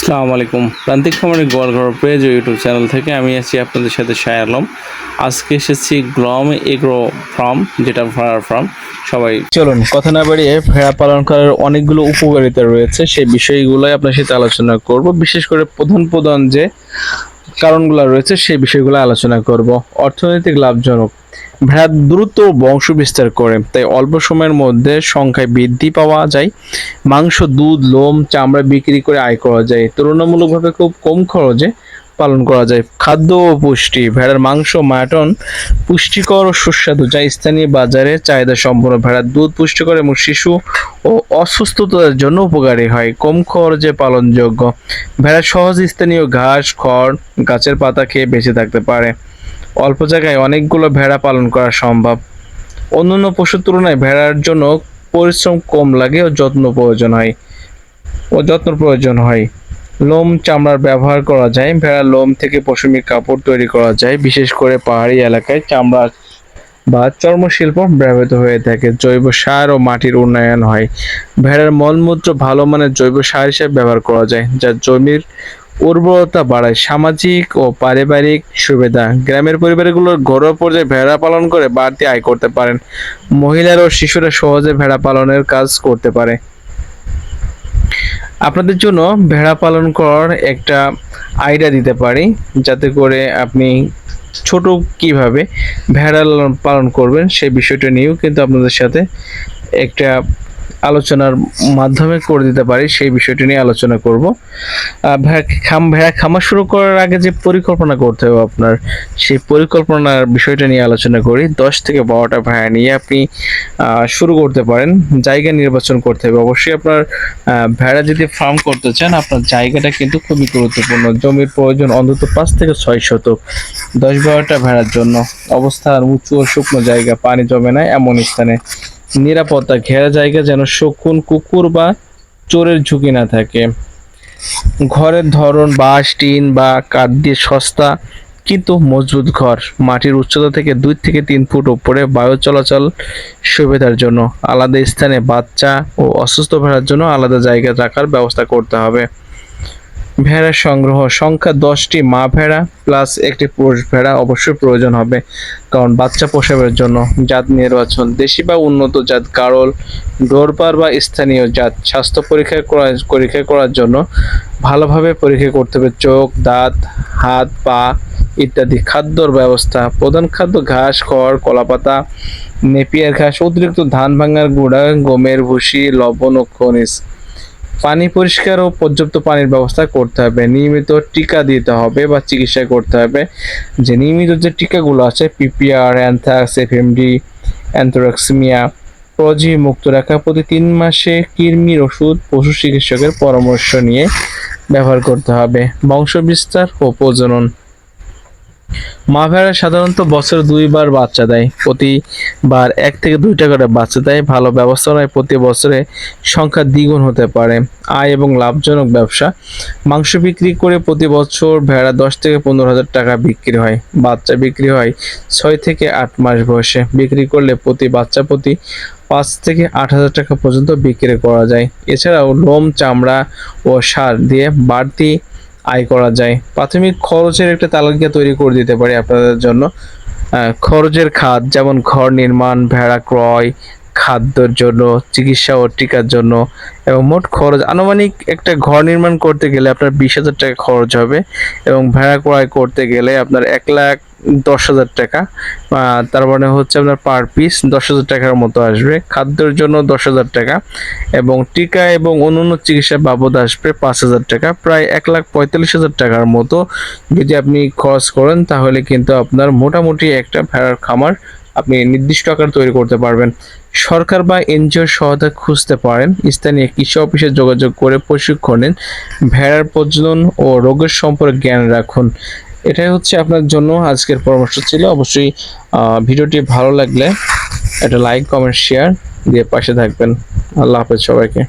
আসসালামু আলাইকুম। প্রান্তিক খামারের গোয়ালঘর পেজ ইউটিউব চ্যানেল থেকে আমি আছি আপনাদের সাথে শায় আলম। আজকে এসেছি গ্লম এগ্রো ফার্ম, যেটা ভেড়ার ফার্ম। সবাই চলুন, কথা না বাড়িয়ে ভেড়া পালন করার অনেকগুলো উপকারিতা রয়েছে, সেই বিষয়গুলোই আপনার সাথে আলোচনা করব। বিশেষ করে প্রধান প্রধান যে কারণগুলো রয়েছে, সেই বিষয়গুলো আলোচনা করব। অর্থনৈতিক লাভজনক ভেড়া দ্রুত বংশ বিস্তার করে। তাই অল্প সময়ের মধ্যে সংখ্যায় বৃদ্ধি পাওয়া যায়। মাংস, দুধ, লোম, চামড়া বিক্রি করে আয় করা যায়। তুলনামূলকভাবে খুব কম খরচে পালন করা যায়। খাদ্য ও পুষ্টি, ভেড়ার মাংস, মাটন পুষ্টিকর ও সুস্বাদু, যা স্থানীয় বাজারে চাহিদা সম্পন্ন। ভেড়ার দুধ পুষ্টিকর এবং শিশু ও অসুস্থতার জন্য উপকারী হয়। কম খরচে পালনযোগ্য। ভেড়া সহজ স্থানীয় ঘাস, খড়, গাছের পাতা খেয়ে বেঁচে থাকতে পারে। অল্প জায়গায় অনেকগুলো ভেড়া পালন করা সম্ভব। অন্যান্য পশুর তুলনায় ভেড়ার জন্য পরিশ্রম কম লাগে ও যত্ন প্রয়োজন হয়। ও যত্ন প্রয়োজন হয়। লোম চামড়ার ব্যবহার করা যায়, ভেড়ার লোম থেকে পশমি কাপড় তৈরি করা যায়, বিশেষ করে পাহাড়ি এলাকায় চামড়া বা চর্মশিল্প ব্যবহৃত হয়ে থাকে। জৈব সার ও মাটির উন্নয়ন হয়। ভেড়ার মলমূত্র ভালো মানের জৈব সার হিসেবে ব্যবহার করা যায়, যা জমির উর্বরতা বাড়ায় সামাজিক ও পারিবারিক সুবিধা। গ্রামের পরিবারগুলোর ঘরোয়া পর্যায়ে ভেড়া পালন করে বাড়তি আয় করতে পারেন। মহিলারা ও শিশুরা সহজে ভেড়া পালনের কাজ করতে পারে। আপনাদের জন্য ভেড়া পালন করার একটা আইডিয়া দিতে পারি, যাতে করে আপনি ছোট কীভাবে ভেড়া পালন করবেন সেই বিষয়টা নিয়েও কিন্তু আপনাদের সাথে একটা আলোচনার মাধ্যমে করে দিতে পারি, সেই বিষয়টি নিয়ে আলোচনা করব। ভেড়া খাম ভেড়া খামার শুরু করার আগে যে পরিকল্পনা করতে হবে আপনার, সেই পরিকল্পনার বিষয়টা নিয়ে আলোচনা করি। দশ থেকে বারোটা ভেড়া নিয়ে আপনি শুরু করতে পারেন। জায়গা নির্বাচন করতে হবে। অবশ্যই আপনার ভেড়া যদি ফার্ম করতে চান, আপনার জায়গাটা কিন্তু খুবই গুরুত্বপূর্ণ। জমির প্রয়োজন অন্তত পাঁচ থেকে ছয় শতক। দশ বারোটা ভেড়ার জন্য অবস্থান উঁচু ও শুকনো জায়গা, পানি জমে না, এমন স্থানে নিরাপত্তা, ঘেরা জায়গা যেন শকুন, কুকুর বা চোরের ঝুঁকি না থাকে। ঘরের ধরন, বাঁশ, টিন বা কাঠ দিয়ে সস্তা, কিন্তু মজবুত ঘর। মাটির উচ্চতা থেকে দুই থেকে তিন ফুট উপরে বায়ু চলাচল সুবিধার জন্য। আলাদা স্থানে বাচ্চা ও অসুস্থ ভেড়ার জন্য আলাদা জায়গা রাখার ব্যবস্থা করতে হবে। ভেড়া সংগ্রহ। সংখ্যা দশটি, মা ভেড়া প্লাস একটি পুরুষ ভেড়া অবশ্যই প্রয়োজন হবে। কারণ বাচ্চা প্রসবের জন্য জাত নির্বাচন, দেশি বা উন্নত জাত গাড়ল ডোরপার বা স্থানীয় জাত, স্বাস্থ্য পরীক্ষা করা, পরীক্ষা করার জন্য ভালোভাবে পরীক্ষা করতে হবে। চোখ, দাঁত, হাত, পা ইত্যাদি। খাদ্যর ব্যবস্থা, প্রধান খাদ্য ঘাস, খড়, কলাপাতা, নেপিয়ার ঘাস, অতিরিক্ত ধান ভাঙার গুঁড়া, গমের ভুসি, লবণ ও খনিজ। পানি পরিষ্কার ও পর্যাপ্ত পানির ব্যবস্থা করতে হবে। নিয়মিত টিকা দিতে হবে বা চিকিৎসা করতে হবে। যে নিয়মিত যে টিকাগুলো আছে, পিপিআর অ্যান্থাক্স এফএমডি, অ্যান্থোরাক্সিমিয়া, প্রজি মুক্ত রাখা, প্রতি তিন মাসে কৃমির ওষুধ পশু চিকিৎসকের পরামর্শ নিয়ে ব্যবহার করতে হবে। বংশ বিস্তার ও প্রজনন। মা ভেড়া সাধারণত বছরে দুইবার বাচ্চা দেয়। প্রতিবার এক থেকে দুইটা করে বাচ্চা দেয়। ভালো ব্যবস্থাপনায় প্রতি বছরে সংখ্যা দ্বিগুণ হতে পারে। আয় এবং লাভজনক ব্যবসা। মাংস বিক্রি করে প্রতি বছর ভেড়া দশ থেকে পনেরো হাজার টাকা বিক্রি হয়। বাচ্চা বিক্রি হয় ছয় থেকে আট মাস বয়সে। বিক্রি করলে প্রতি বাচ্চা প্রতি পাঁচ থেকে আট হাজার টাকা পর্যন্ত বিক্রি করা যায়। এছাড়াও লোম, চামড়া ও সার দিয়ে বাড়তি আয় করা যায়। প্রাথমিক খরচের একটা তালিকা তৈরি করে দিতে পারি আপনাদের জন্য। খরচের খাত, যেমন ঘর নির্মাণ, ভেড়া ক্রয়, খাদ্যর জন্য, চিকিৎসা ও টিকার জন্য, এবং মোট খরচ। আনুমানিক একটা ঘর নির্মাণ করতে গেলে আপনার বিশ হাজার টাকা খরচ হবে, এবং ভেড়া ক্রয় করতে গেলে আপনার এক লাখ দশ হাজার টাকা। তার মানে হচ্ছে আপনার পার পিস দশ হাজার টাকার মতো আসবে। খাদ্যের জন্য দশ হাজার টাকা এবং টিকা এবং অন্যান্য চিকিৎসা বাবদ আসবে পাঁচ হাজার টাকা। প্রায় এক লাখ পঁয়তাল্লিশ হাজার টাকার মতো যদি আপনি খরচ করেন তাহলে কিন্তু আপনার মোটামুটি একটা ভেড়ার খামার আপনি নির্দিষ্ট আকার তৈরি করতে পারবেন। সরকার বা এনজিওর সহায়তা খুঁজতে পারেন। স্থানীয় কৃষি অফিসে যোগাযোগ করে প্রশিক্ষণ নিন। ভেড়ার প্রজনন ও রোগের সম্পর্কে জ্ঞান রাখুন। এটাই হচ্ছে আপনার জন্য আজকের পরামর্শ ছিল। অবশ্যই ভিডিওটি ভালো লাগলে একটা লাইক কমেন্ট শেয়ার দিয়ে পাশে থাকবেন। আল্লাহ হাফেজ সবাইকে।